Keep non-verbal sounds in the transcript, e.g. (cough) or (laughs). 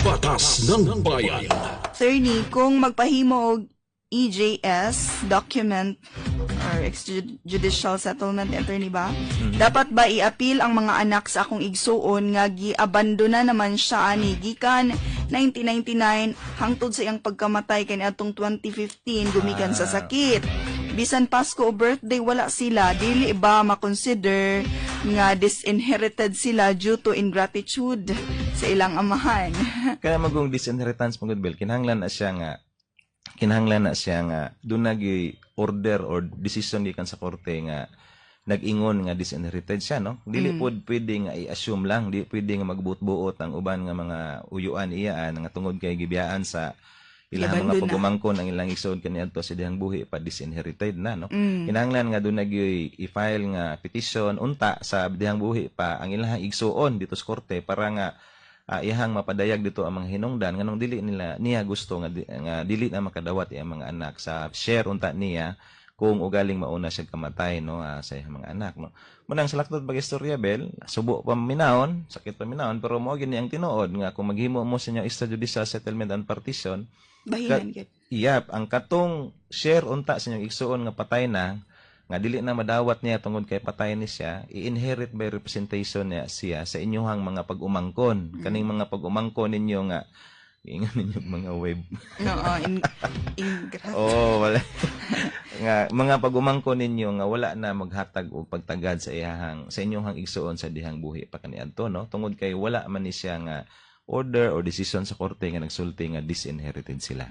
Batas ng Bayan. Attorney, kung magpahimo og EJS document or extrajudicial settlement attorney ba? Dapat ba i-appeal ang mga anak sa akong igsuon nga giabandona naman siya ani gikan 1999 hangtod sa iyang pagkamatay kay atong 2015 gumikan sa sakit. Bisan Pasko o birthday wala sila, dili ba makonsider nga disinherited sila due to ingratitude sa ilang amahan? (laughs) Kaya magong disinheritance mo bill, kinahanglan na siya nga kinahanglan na siya nga doon nag order or decision gikan sa korte nga nag-ingon nga disinherited siya no? Dili pod pwede nga i-assume lang di pwede nga magbuot-buot ang uban nga mga uyuan iyaan nga tungod kay gibiyaan sa ilang mga pagumangkon ang ilang isod kaniadto sa dihang buhi pa disinherited na no? Mm. kinahanglan nga doon nag i-file nga petition unta sa dihang buhi pa ang ilang igsuon dito sa korte para nga ah, ihang mapadayag dito ang mga hinungdan nganong dili nila niya gusto nga, nga dili na makadawat iyang mga anak sa share unta niya kung ugaling mauna siya kamatay no ah, sa iyang mga anak no munang sa laktod pag istorya bel subo pa minahon sakit pa minahon pero mo gini ang tinuod nga kung maghimo mo sa inyo extrajudicial settlement and partition Bahinan gid. Iyap, ang katong share unta sa inyong igsuon nga patay na, nga dili na madawat niya tungod kay patay ni siya, i-inherit by representation niya siya sa inyong mga pag-umangkon. Kaning mga pag-umangkon ninyo nga, ingon ninyo mga web. Oo, in, (laughs) ingrat. oh, wala. (laughs) nga mga pag-umangkon ninyo nga wala na maghatag og pagtagad sa iyahang sa inyong igsuon sa dihang buhi pa kaniadto no tungod kay wala man ni siya nga order or decision sa korte nga nagsulti nga disinherited sila